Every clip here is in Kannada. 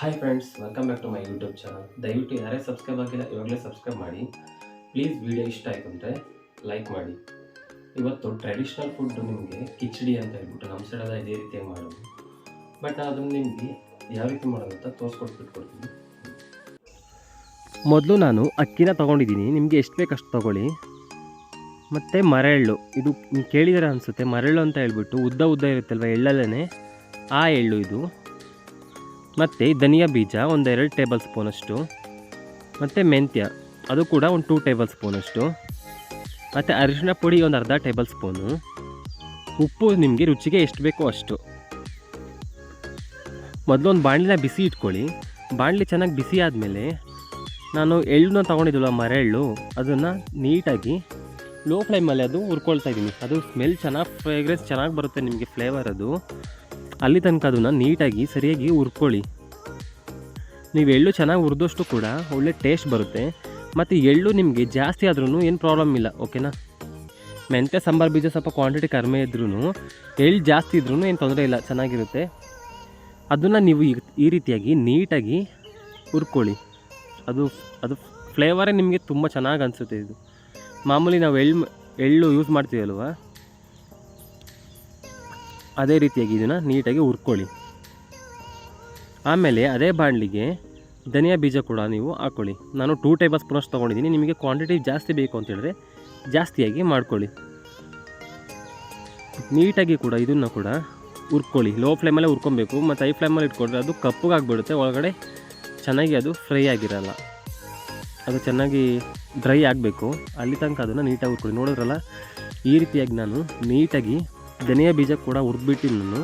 Hi friends welcome back to my YouTube channel ದಯವಿಟ್ಟು ಯಾರೇ ಸಬ್ಸ್ಕ್ರೈಬ್ ಆಗಿಲ್ಲ, ಇವಾಗಲೇ ಸಬ್ಸ್ಕ್ರೈಬ್ ಮಾಡಿ. ಪ್ಲೀಸ್ ವಿಡಿಯೋ ಇಷ್ಟ ಆಯಿತು ಅಂದರೆ ಲೈಕ್ ಮಾಡಿ. ಇವತ್ತು ಟ್ರೆಡಿಷ್ನಲ್ ಫುಡ್ ನಿಮಗೆ ಕಿಚಡಿ ಅಂತ ಹೇಳ್ಬಿಟ್ಟು ನಮ್ಮ ಸೈಡಲ್ಲ ಇದೇ ರೀತಿಯಾಗಿ ಮಾಡೋದು. ಬಟ್ ಅದನ್ನು ನಿಮಗೆ ಯಾವ ರೀತಿ ಮಾಡೋದು ಅಂತ ತೋರಿಸ್ಕೊಟ್ಬಿಟ್ಟು ಕೊಡ್ತೀನಿ ಮೊದಲು ನಾನು ಅಕ್ಕಿನ ತೊಗೊಂಡಿದ್ದೀನಿ. ನಿಮಗೆ ಎಷ್ಟು ಬೇಕು ಅಷ್ಟು ತೊಗೊಳ್ಳಿ. ಮತ್ತು ಮರಳು ಇದು ಕೇಳಿದರೆ ಅನಿಸುತ್ತೆ. ಮರಳು ಅಂತ ಹೇಳ್ಬಿಟ್ಟು ಉದ್ದ ಉದ್ದ ಇರುತ್ತಲ್ವ ಎಳ್ಳಲ್ಲೇ ಆ ಎಳ್ಳು ಇದು. ಮತ್ತು ಧನಿಯಾ ಬೀಜ ಒಂದೆರಡು ಟೇಬಲ್ ಸ್ಪೂನಷ್ಟು ಮತ್ತು ಮೆಂತ್ಯ, ಅದು ಕೂಡ ಒಂದು ಟೂ ಟೇಬಲ್ ಸ್ಪೂನಷ್ಟು ಮತ್ತು ಅರಿಶಿನ ಪುಡಿ ಒಂದು ಅರ್ಧ ಟೇಬಲ್ ಸ್ಪೂನು. ಉಪ್ಪು ನಿಮಗೆ ರುಚಿಗೆ ಎಷ್ಟು ಬೇಕೋ ಅಷ್ಟು. ಮೊದಲು ಒಂದು ಬಾಣಲಿನ ಬಿಸಿ ಇಟ್ಕೊಳ್ಳಿ. ಬಾಣಲಿ ಚೆನ್ನಾಗಿ ಬಿಸಿ ಆದಮೇಲೆ ನಾನು ಎಳ್ಳನ್ನ ತೊಗೊಂಡಿದ್ದಲ್ಲ, ಮರೆಳ್ಳು. ಅದನ್ನು ನೀಟಾಗಿ ಲೋ ಫ್ಲೇಮಲ್ಲಿ ಅದು ಹುರ್ಕೊಳ್ತಾ ಇದ್ದೀನಿ. ಅದು ಸ್ಮೆಲ್ ಚೆನ್ನಾಗಿ ಫ್ರೇಗ್ರೆನ್ಸ್ ಚೆನ್ನಾಗಿ ಬರುತ್ತೆ ನಿಮಗೆ ಫ್ಲೇವರ್ ಅದು. ಅಲ್ಲಿ ತನಕ ಅದನ್ನು ನೀಟಾಗಿ, ಸರಿಯಾಗಿ ಹುರ್ಕೊಳ್ಳಿ. ನೀವು ಎಳ್ಳು ಚೆನ್ನಾಗಿ ಹುರಿದಷ್ಟು ಕೂಡ ಒಳ್ಳೆ ಟೇಸ್ಟ್ ಬರುತ್ತೆ. ಮತ್ತು ಎಳ್ಳು ನಿಮಗೆ ಜಾಸ್ತಿ ಆದ್ರೂ ಏನು ಪ್ರಾಬ್ಲಮ್ ಇಲ್ಲ ಓಕೆನಾ ಮೆಂತ್ಯ, ಸಾಂಬಾರು, ಬೀಜ ಸ್ವಲ್ಪ ಕ್ವಾಂಟಿಟಿ ಕಡಿಮೆ ಇದ್ರೂ ಎಳ್ಳು ಜಾಸ್ತಿ ಇದ್ರೂ ಏನು ತೊಂದರೆ ಇಲ್ಲ, ಚೆನ್ನಾಗಿರುತ್ತೆ. ಅದನ್ನು ನೀವು ಈ- ರೀತಿಯಾಗಿ ನೀಟಾಗಿ ಹುರ್ಕೊಳ್ಳಿ. ಅದು ಅದು ಫ್ಲೇವರೇ ನಿಮಗೆ ತುಂಬ ಚೆನ್ನಾಗಿ ಅನಿಸುತ್ತೆ ಇದು. ಮಾಮೂಲಿ ನಾವು ಎಳ್ಳು ಎಳ್ಳು ಯೂಸ್ ಮಾಡ್ತೀವಲ್ವ? ಅದೇ ರೀತಿಯಾಗಿ ಇದನ್ನು ನೀಟಾಗಿ ಹುರ್ಕೊಳ್ಳಿ. ಆಮೇಲೆ ಅದೇ ಬಾಣಲಿಗೆ ಧನಿಯಾ ಬೀಜ ಕೂಡ ನೀವು ಹಾಕ್ಕೊಳ್ಳಿ ನಾನು ಟೂ ಟೇಬಲ್ ಸ್ಪೂನಷ್ಟು ತೊಗೊಂಡಿದ್ದೀನಿ. ನಿಮಗೆ ಕ್ವಾಂಟಿಟಿ ಜಾಸ್ತಿ ಬೇಕು ಅಂತ ಹೇಳಿದ್ರೆ ಜಾಸ್ತಿಯಾಗಿ ಮಾಡ್ಕೊಳ್ಳಿ. ನೀಟಾಗಿ ಕೂಡ ಇದನ್ನು ಕೂಡ ಹುರ್ಕೊಳ್ಳಿ. ಲೋ ಫ್ಲೇಮಲ್ಲೇ ಹುರ್ಕೊಬೇಕು. ಮತ್ತು ಹೈ ಫ್ಲೇಮಲ್ಲಿ ಇಟ್ಕೊಂಡ್ರೆ ಅದು ಕಪ್ಪಗಾಗ್ಬಿಡುತ್ತೆ ಒಳಗಡೆ ಚೆನ್ನಾಗಿ ಅದು ಫ್ರೈ ಆಗಿರಲ್ಲ. ಅದು ಚೆನ್ನಾಗಿ ಡ್ರೈ ಆಗಬೇಕು. ಅಲ್ಲಿ ತನಕ ಅದನ್ನು ನೀಟಾಗಿ ಹುರ್ಕೊಳ್ಳಿ. ನೋಡಿದ್ರಲ್ಲ? ಈ ರೀತಿಯಾಗಿ ನಾನು ನೀಟಾಗಿ ಧನಿಯಾ ಬೀಜ ಕೂಡ ಹುರಿದ್ಬಿಟ್ಟು ನಾನು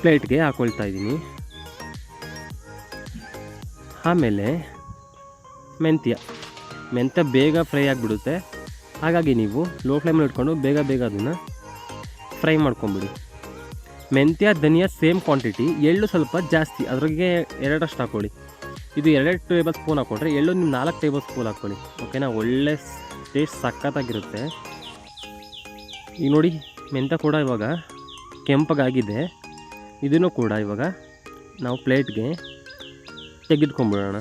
ಪ್ಲೇಟ್ಗೆ ಹಾಕೊಳ್ತಾ ಇದ್ದೀನಿ. ಆಮೇಲೆ ಮೆಂತ್ಯ. ಮೆಂತ್ಯ ಬೇಗ ಫ್ರೈ ಆಗಿಬಿಡುತ್ತೆ. ಹಾಗಾಗಿ ನೀವು ಲೋ ಫ್ಲೇಮಲ್ಲಿ ಇಟ್ಕೊಂಡು ಬೇಗ ಬೇಗ ಅದನ್ನು ಫ್ರೈ ಮಾಡ್ಕೊಂಬಿಡಿ. ಮೆಂತ್ಯ, ಧನಿಯಾ ಸೇಮ್ ಕ್ವಾಂಟಿಟಿ, ಎಳ್ಳು ಸ್ವಲ್ಪ ಜಾಸ್ತಿ. ಅದ್ರಾಗೆ ಎರಡಷ್ಟು ಹಾಕ್ಕೊಳ್ಳಿ ಇದು ಎರಡು ಟೇಬಲ್ ಸ್ಪೂನ್ ಹಾಕ್ಕೊಂಡ್ರೆ ಎಳ್ಳು ನೀವು ನಾಲ್ಕು ಟೇಬಲ್ ಸ್ಪೂನ್ ಹಾಕ್ಕೊಳ್ಳಿ ಓಕೆನಾ? ಒಳ್ಳೆ ಟೇಸ್ಟ್ ಸಖತ್ತಾಗಿರುತ್ತೆ. ಈಗ ನೋಡಿ ಮೆಂತ್ಯ ಕೂಡ ಇವಾಗ ಕೆಂಪಗಾಗಿದೆ ಇದನ್ನು ಕೂಡ ಇವಾಗ ನಾವು ಪ್ಲೇಟ್ಗೆ ತೆಗೆದುಕೊಂಡ್ಬಿಡೋಣ.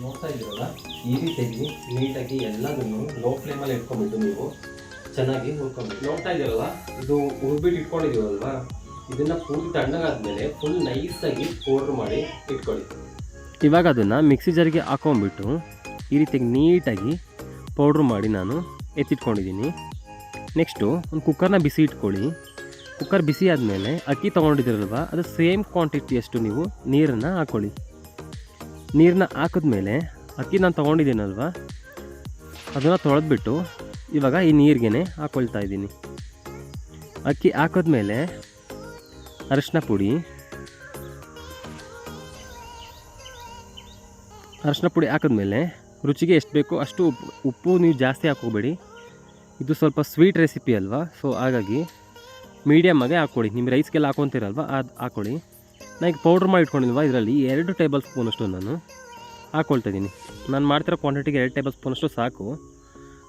ನೋಡ್ತಾ ಇದ್ದೀರಲ್ಲ ಈ ರೀತಿಯಾಗಿ ನೀಟಾಗಿ ಎಲ್ಲದನ್ನು ಲೋ ಫ್ಲೇಮಲ್ಲಿ ಇಟ್ಕೊಂಡ್ಬಿಟ್ಟು ನೀವು ಚೆನ್ನಾಗಿ ಹುರ್ಕೊಂಡ್ಬಿಟ್ಟು ನೋಡ್ತಾ ಇದ್ದೀರಲ್ಲ ಇದು ಹುರ್ಬಿಟ್ಟು ಇಟ್ಕೊಂಡಿದ್ದೀವಲ್ವಾ? ಇದನ್ನು ಪೂರ್ತಿ ತಣ್ಣಗಾದ್ಮೇಲೆ ಫುಲ್ ನೈಸಾಗಿ ಪೌಡ್ರ್ ಮಾಡಿ ಇಟ್ಕೊಳ್ಳಿ. ಇವಾಗ ಅದನ್ನು ಮಿಕ್ಸಿ ಜರ್ಗೆ ಹಾಕೊಂಡ್ಬಿಟ್ಟು ಈ ರೀತಿಯಾಗಿ ನೀಟಾಗಿ ಪೌಡ್ರ್ ಮಾಡಿ ನಾನು ಎತ್ತಿಟ್ಕೊಂಡಿದ್ದೀನಿ. ನೆಕ್ಸ್ಟು ಒಂದು ಕುಕ್ಕರ್ನ ಬಿಸಿ ಇಟ್ಕೊಳ್ಳಿ. ಕುಕ್ಕರ್ ಬಿಸಿ ಆದಮೇಲೆ ಅಕ್ಕಿ ತೊಗೊಂಡಿದ್ದೀರಲ್ವ ಅದು ಸೇಮ್ ಕ್ವಾಂಟಿಟಿಯಷ್ಟು ನೀವು ನೀರನ್ನು ಹಾಕ್ಕೊಳ್ಳಿ ನೀರನ್ನ ಹಾಕಿದ್ಮೇಲೆ ಅಕ್ಕಿ ನಾನು ತೊಗೊಂಡಿದ್ದೀನಲ್ವ, ಅದನ್ನು ತೊಳೆದ್ಬಿಟ್ಟು ಇವಾಗ ಈ ನೀರಿಗೆ ಹಾಕ್ಕೊಳ್ತಾ ಇದ್ದೀನಿ. ಅಕ್ಕಿ ಹಾಕಿದ್ಮೇಲೆ ಅರಿಶಿನ ಪುಡಿ ಅರಿಶಿನ ಪುಡಿ ಹಾಕಿದ್ಮೇಲೆ ರುಚಿಗೆ ಎಷ್ಟು ಬೇಕೋ ಅಷ್ಟು ಉಪ್ಪು ಉಪ್ಪು ನೀವು ಜಾಸ್ತಿ ಹಾಕೋಬೇಡಿ ಇದು ಸ್ವಲ್ಪ ಸ್ವೀಟ್ ರೆಸಿಪಿ ಅಲ್ವಾ? ಸೊ ಹಾಗಾಗಿ ಮೀಡಿಯಮ್ಮಾಗೆ ಹಾಕ್ಕೊಳ್ಳಿ ನಿಮ್ಮ ರೈಸ್ಗೆಲ್ಲ ಹಾಕೊತೀರಲ್ವ? ಅದು ಹಾಕ್ಕೊಳ್ಳಿ ನಾನು ಈಗ ಪೌಡ್ರ್ ಮಾಡಿ ಇಟ್ಕೊಂಡಿಲ್ವ? ಇದರಲ್ಲಿ ಎರಡು ಟೇಬಲ್ ಸ್ಪೂನಷ್ಟು ನಾನು ಹಾಕ್ಕೊಳ್ತಾ ಇದ್ದೀನಿ. ನಾನು ಮಾಡ್ತಿರೋ ಕ್ವಾಂಟಿಟಿಗೆ ಎರಡು ಟೇಬಲ್ ಸ್ಪೂನಷ್ಟು ಸಾಕು.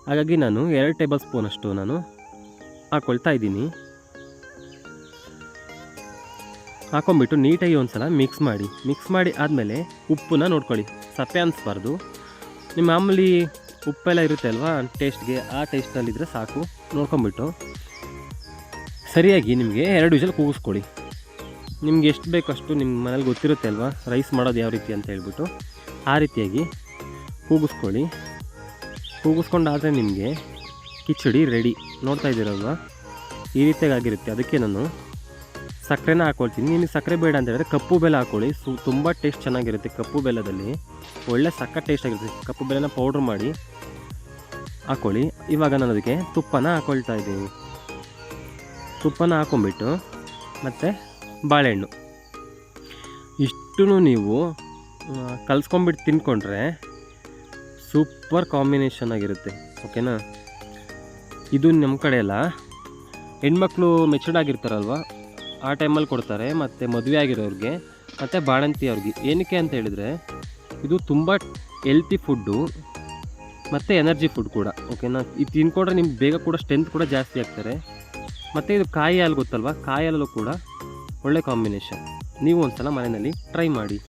ಹಾಗಾಗಿ ನಾನು ಎರಡು ಟೇಬಲ್ ಸ್ಪೂನಷ್ಟು ನಾನು ಹಾಕ್ಕೊಳ್ತಾ ಇದ್ದೀನಿ. ಹಾಕೊಂಬಿಟ್ಟು ನೀಟಾಗಿ ಒಂದು ಸಲ ಮಿಕ್ಸ್ ಮಾಡಿ. ಮಿಕ್ಸ್ ಮಾಡಿ ಆದಮೇಲೆ ಉಪ್ಪನ್ನ ನೋಡ್ಕೊಳ್ಳಿ. ಸಪ್ಪೆ ಅನಿಸ್ಬಾರ್ದು. ನಿಮ್ಮ ಮಾಮೂಲಿ ಉಪ್ಪೆಲ್ಲ ಇರುತ್ತೆ ಅಲ್ವಾ? ಟೇಸ್ಟ್ಗೆ ಆ ಟೇಸ್ಟ್ನಲ್ಲಿದ್ದರೆ ಸಾಕು. ನೋಡ್ಕೊಂಬಿಟ್ಟು. ಸರಿಯಾಗಿ ನಿಮಗೆ ಎರಡು ವಿಷಲ್ ಕೂಗಿಸ್ಕೊಳ್ಳಿ. ನಿಮ್ಗೆ ಎಷ್ಟು ಬೇಕು ಅಷ್ಟು ನಿಮ್ಮ ಮನೇಲಿ ಗೊತ್ತಿರುತ್ತೆ ಅಲ್ವಾ? ರೈಸ್ ಮಾಡೋದು ಯಾವ ರೀತಿ ಅಂತ ಹೇಳ್ಬಿಟ್ಟು. ಆ ರೀತಿಯಾಗಿ ಕೂಗಿಸ್ಕೊಳ್ಳಿ. ಕೂಗಿಸ್ಕೊಂಡಾದರೆ ನಿಮಗೆ ಕಿಚಡಿ ರೆಡಿ. ನೋಡ್ತಾ ಇದ್ದೀರಲ್ವಾ? ಈ ರೀತಿಯಾಗಿ ಆಗಿರುತ್ತೆ. ಅದಕ್ಕೆ ನಾನು ಸಕ್ಕರೆನ ಹಾಕ್ಕೊಳ್ತೀನಿ ನಿಮಗೆ ಸಕ್ಕರೆ ಬೇಡ ಅಂತ ಹೇಳಿದ್ರೆ ಕಪ್ಪು ಬೆಲ್ಲ ಹಾಕ್ಕೊಳ್ಳಿ ಸು, ತುಂಬ ಟೇಸ್ಟ್ ಚೆನ್ನಾಗಿರುತ್ತೆ ಕಪ್ಪು ಬೆಲ್ಲದಲ್ಲಿ. ಒಳ್ಳೆ ಸಕ್ಕ ಟೇಸ್ಟ್ ಆಗಿರುತ್ತೆ. ಕಪ್ಪು ಬೆಲ್ಲನ ಪೌಡ್ರ್ ಮಾಡಿ ಹಾಕ್ಕೊಳ್ಳಿ ಇವಾಗ ನಾನು ಅದಕ್ಕೆ ತುಪ್ಪನ ಹಾಕ್ಕೊಳ್ತಾ ಇದ್ದೀನಿ. ತುಪ್ಪನ ಹಾಕೊಂಡ್ಬಿಟ್ಟು ಮತ್ತು ಬಾಳೆಹಣ್ಣು. ಇಷ್ಟೂ ನೀವು ಕಲ್ಸ್ಕೊಂಬಿಟ್ಟು ತಿನ್ಕೊಂಡ್ರೆ ಸೂಪರ್ ಕಾಂಬಿನೇಷನ್ ಆಗಿರುತ್ತೆ. ಓಕೆನಾ ಇದು ನಮ್ಮ ಕಡೆ ಅಲ್ಲ. ಹೆಣ್ಮಕ್ಳು ಮೆಚೂರ್ಡ್ ಆಗಿರ್ತಾರಲ್ವ? ಆ ಟೈಮಲ್ಲಿ ಕೊಡ್ತಾರೆ, ಮತ್ತು ಮದುವೆ ಆಗಿರೋರಿಗೆ, ಮತ್ತು ಬಾಣಂತಿ ಅವ್ರಿಗೆ. ಏನಕ್ಕೆ ಅಂತ ಹೇಳಿದರೆ, ಇದು ತುಂಬ ಹೆಲ್ತಿ ಫುಡ್ಡು ಮತ್ತು ಎನರ್ಜಿ ಫುಡ್ ಕೂಡ ಓಕೆನಾ ಇದು ತಿನ್ಕೊಂಡ್ರೆ ನಿಮ್ಗೆ ಬೇಗ ಕೂಡ ಸ್ಟ್ರೆಂತ್ ಕೂಡ ಜಾಸ್ತಿ ಆಗ್ತಾರೆ. ಮತ್ತು ಇದು ಕಾಯಿ ಹಾಲು ಗೊತ್ತಲ್ವ? ಕಾಯಿ ಹಾಲಲ್ಲೂ ಕೂಡ ಒಳ್ಳೆ ಕಾಂಬಿನೇಷನ್ ನೀವು ಒಂದ್ಸಲ ಮನೆಯಲ್ಲಿ ಟ್ರೈ ಮಾಡಿ.